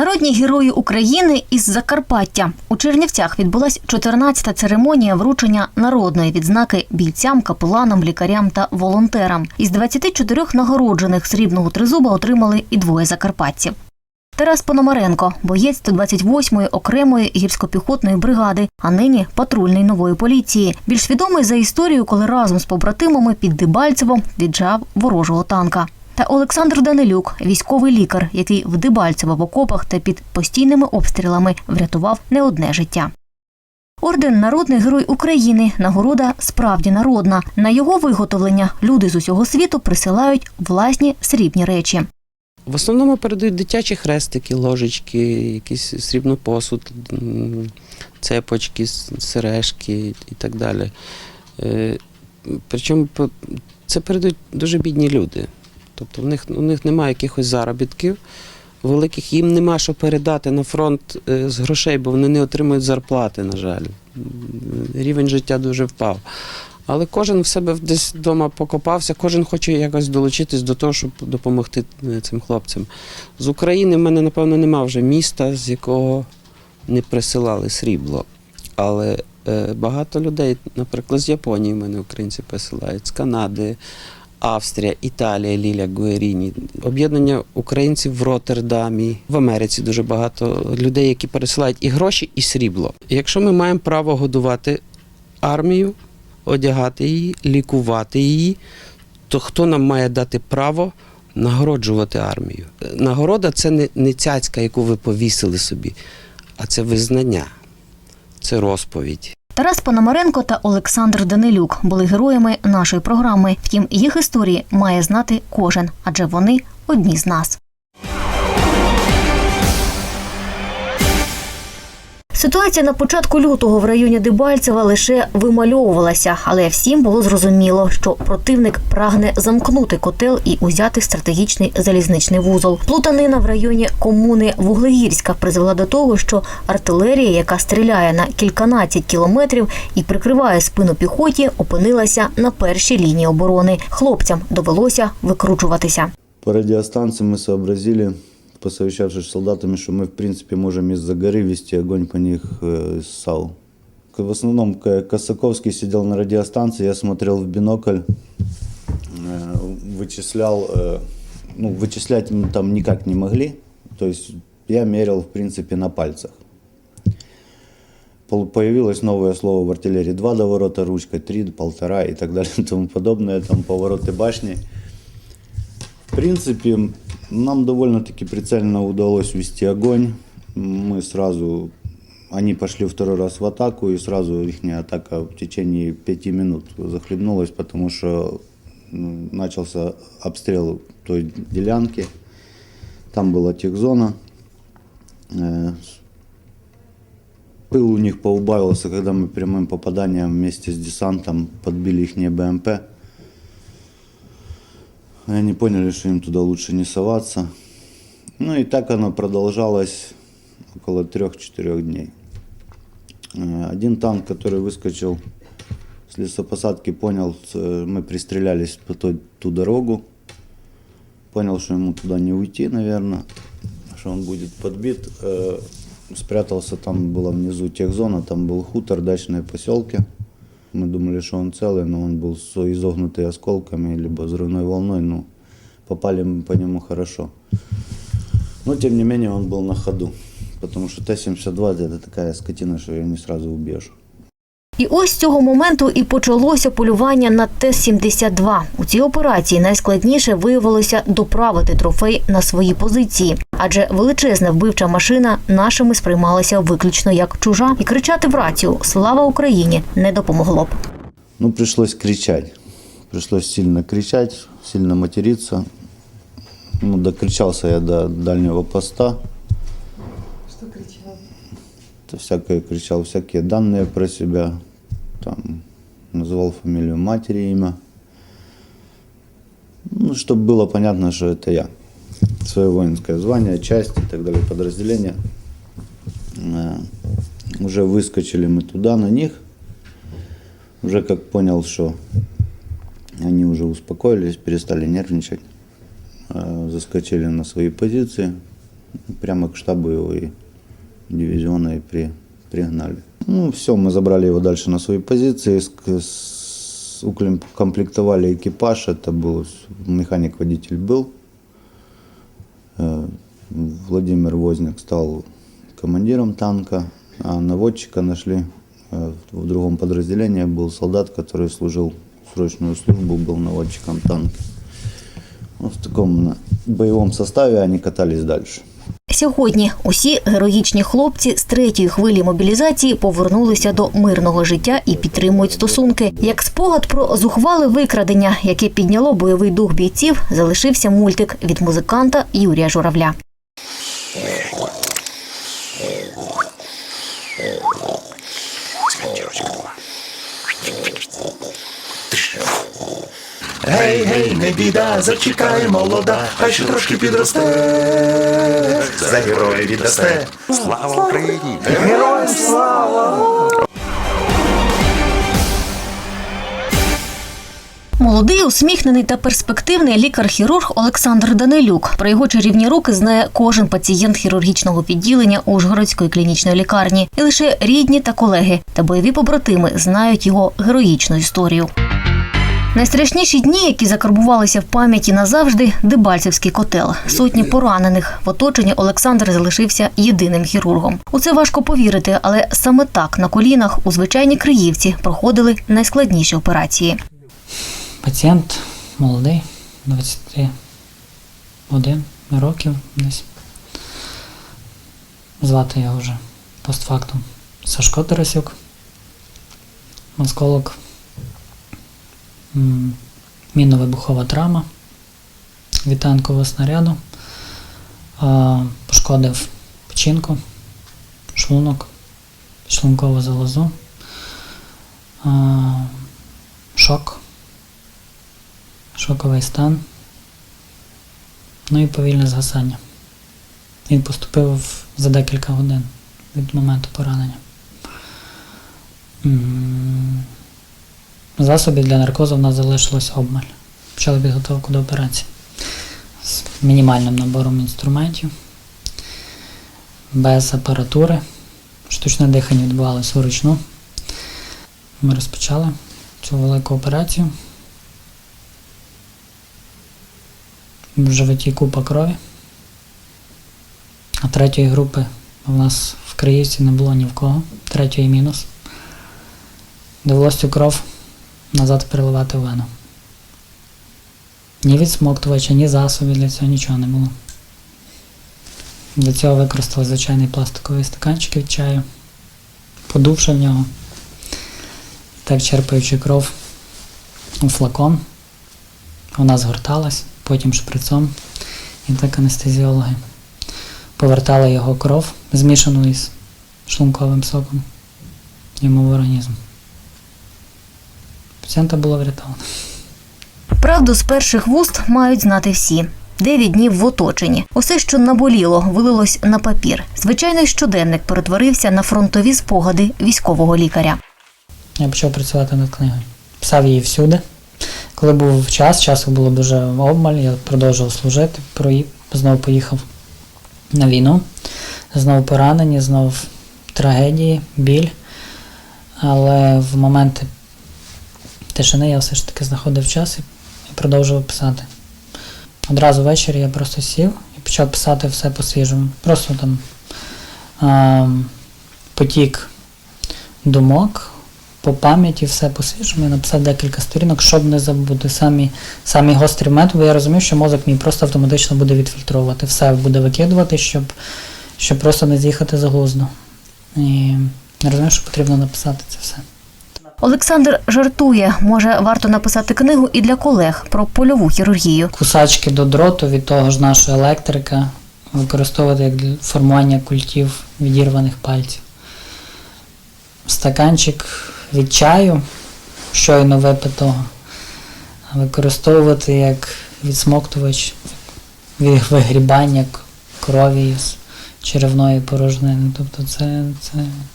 Народні герої України із Закарпаття у Чернівцях відбулась 14-та церемонія вручення народної відзнаки бійцям, капеланам, лікарям та волонтерам. Із 24 нагороджених срібного тризуба отримали і двоє закарпатців. Тарас Пономаренко, боєць 128-ї окремої гірсько-піхотної бригади, а нині патрульний нової поліції. Більш відомий за історію, коли разом з побратимами під Дебальцевом віджав ворожого танка. Та Олександр Данилюк, військовий лікар, який в Дебальцево в окопах та під постійними обстрілами врятував не одне життя. Орден Народний герой України нагорода справді народна. На його виготовлення люди з усього світу присилають власні срібні речі. В основному передають дитячі хрестики, ложечки, якийсь срібний посуд, цепочки, сережки і так далі. Е, Причому це передають дуже бідні люди. Тобто в них, у них немає якихось заробітків великих, їм нема що передати на фронт е, з грошей, бо вони не отримують зарплати, на жаль. Рівень життя дуже впав. Але кожен в себе десь вдома покопався, кожен хоче якось долучитись до того, щоб допомогти е, цим хлопцям. З України в мене, напевно, нема вже міста, з якого не присилали срібло. Але е, багато людей, наприклад, з Японії в мене українці присилають, з Канади, Австрія, Італія, Ліля Гуеріні, об'єднання українців в Роттердамі, в Америці дуже багато людей, які пересилають і гроші, і срібло. Якщо ми маємо право годувати армію, одягати її, лікувати її, то хто нам має дати право нагороджувати армію? Нагорода це не, не цяцька, яку ви повісили собі, а це визнання, це розповідь. Тарас Пономаренко та Олександр Данилюк були героями нашої програми. Втім, їх історії має знати кожен, адже вони одні з нас. Ситуація на початку лютого в районі Дебальцева лише вимальовувалася, але всім було зрозуміло, що противник прагне замкнути котел і узяти стратегічний залізничний вузол. Плутанина в районі комуни Вуглегірська призвела до того, що артилерія, яка стріляє на кільканадцять кілометрів і прикриває спину піхоті, опинилася на першій лінії оборони. Хлопцям довелося викручуватися. По радиостанции мы сообразили, посовещавшись с солдатами, что мы, в принципе, можем из-за горы вести огонь по них э, из САУ. К- В основном Косаковский сидел на радиостанции, я смотрел в бинокль, э, вычислял, э, ну, вычислять мы там никак не могли, то есть я мерил, в принципе, на пальцах. Появилось новое слово в артиллерии. Два доворота ручкой, три, полтора и так далее и тому подобное. Там повороты башни. Принципе, нам довольно-таки прицельно удалось вести огонь. Мы сразу, они пошли второй раз в атаку, и сразу их атака в течение пяти минут захлебнулась, потому что ну, начался обстрел той делянки. Там была техзона. Э, Пыл у них поубавился, когда мы прямым попаданием вместе с десантом подбили их БМП. Они поняли, что им туда лучше не соваться. Ну и так оно продолжалось около трех-четырех дней. Э, Один танк, который выскочил с лесопосадки, понял, э, мы пристрелялись по той, ту дорогу. Понял, что ему туда не уйти, наверное, что он будет подбит. Э, Спрятался, там была внизу техзона, там был хутор, дачные поселки. Мы думали, что он целый, но он был изогнутый осколками, либо взрывной волной. Ну, попали мы по нему хорошо. Но, тем не менее, он был на ходу. Потому что Т-72 это такая скотина, что ее не сразу убьешь. І ось з цього моменту і почалося полювання на Т-72. У цій операції найскладніше виявилося доправити трофей на свої позиції, адже величезна вбивча машина нашими сприймалася виключно як чужа, і кричати в рацію Слава Україні не допомогло б. Ну, пришлось кричать. Пришлось сильно кричать, сильно материться. Ну, докричался я до дальнего поста. Что кричал? То всякое кричал, всякие данные про себя. Там называл фамилию матери, имя. Ну, чтобы было понятно, что это я. Свое воинское звание, часть и так далее, подразделение. Э, Уже выскочили мы туда, на них. Уже как понял, что они уже успокоились, перестали нервничать. э, Заскочили на свои позиции. Прямо к штабу его и дивизиона и при, пригнали. Ну, все, мы забрали его дальше на свои позиции, укомплектовали экипаж, это был механик-водитель был. Э, Владимир Возняк стал командиром танка, а наводчика нашли э, в другом подразделении. Был солдат, который служил срочную службу, был наводчиком танка. Вот в таком боевом составе они катались дальше. Сьогодні усі героїчні хлопці з третьої хвилі мобілізації повернулися до мирного життя і підтримують стосунки. Як спогад про зухвале викрадення, яке підняло бойовий дух бійців, залишився мультик від музиканта Юрія Журавля. Гей, гей, не біда, зачекай, молода, хай ще трошки підросте, за героя віддасте. Слава Україні! Героям слава! Молодий, усміхнений та перспективний лікар-хірург Олександр Данилюк. Про його чарівні руки знає кожен пацієнт хірургічного відділення Ужгородської клінічної лікарні. І лише рідні та колеги та бойові побратими знають його героїчну історію. Найстрашніші дні, які закарбувалися в пам'яті назавжди, Дебальцевський котел. Сотні поранених в оточенні Олександр залишився єдиним хірургом. У це важко повірити, але саме так на колінах у звичайній Криївці проходили найскладніші операції. Пацієнт молодий, 21 років десь. Звати його вже постфактум Сашко Тарасюк, осколок, м, мінно-вибухова травма від танкового снаряду, пошкодив печінку, шлунок, шлункову залозу, шок шоковий стан, ну і повільне згасання. Він поступив за декілька годин від моменту поранення. Засобів для наркозу в нас залишилось обмаль. Почали підготовку до операції з мінімальним набором інструментів, без апаратури. Штучне дихання відбувалося вручну. Ми розпочали цю велику операцію. в животі купа крові. А третьої групи у нас в Криївці не було ні в кого. Третьої мінус. Довелося цю кров назад переливати в вену. Ні відсмоктувача, ні засобів для цього нічого не було. Для цього використали звичайний пластиковий стаканчик від чаю, подувши в нього. Так черпаючи кров у флакон, вона згорталась, потім шприцом. І так анестезіологи повертали його кров, змішану із шлунковим соком йому в організм. Пацієнта було врятовано. Правду з перших вуст мають знати всі. Дев'ять днів в оточенні. Усе, що наболіло, вилилось на папір. Звичайний щоденник перетворився на фронтові спогади військового лікаря. Я почав працювати над книгою. Писав її всюди. Коли був час, часу було дуже обмаль, я продовжував служити, знову поїхав на війну. Знову поранені, знову трагедії, біль. Але в моменти тишини я все ж таки знаходив час і продовжував писати. Одразу ввечері я просто сів і почав писати все по-свіжому. Просто там а, потік думок, по пам'яті все по-свіжому. Я написав декілька сторінок, щоб не забути. Самі, самі гострі бо я розумів, що мозок мій просто автоматично буде відфільтровувати. Все буде викидувати, щоб, щоб просто не з'їхати з глузду. І я розумів, що потрібно написати це все. Олександр жартує, може, варто написати книгу і для колег про польову хірургію. Кусачки до дроту від того ж нашого електрика використовувати як для формування культів відірваних пальців. Стаканчик від чаю, щойно випитого, використовувати як відсмоктувач від вигрібання крові з черевної порожнини. Тобто це, це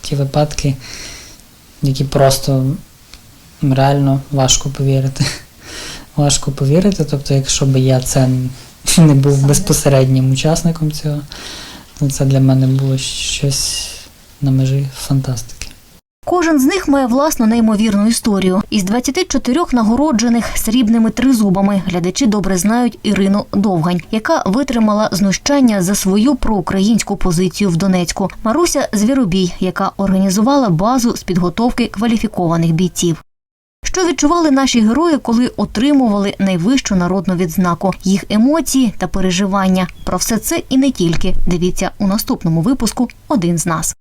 ті випадки, які просто реально важко повірити. Важко повірити, тобто, якщо б я це не був безпосереднім учасником цього, то Це для мене було щось на межі фантастики. Кожен з них має власну неймовірну історію. Із 24 нагороджених срібними тризубами глядачі добре знають Ірину Довгань, яка витримала знущання за свою проукраїнську позицію в Донецьку. Маруся Звіробій, яка організувала базу з підготовки кваліфікованих бійців. Що відчували наші герої, коли отримували найвищу народну відзнаку, їх емоції та переживання. Про все це і не тільки. Дивіться у наступному випуску Один з нас.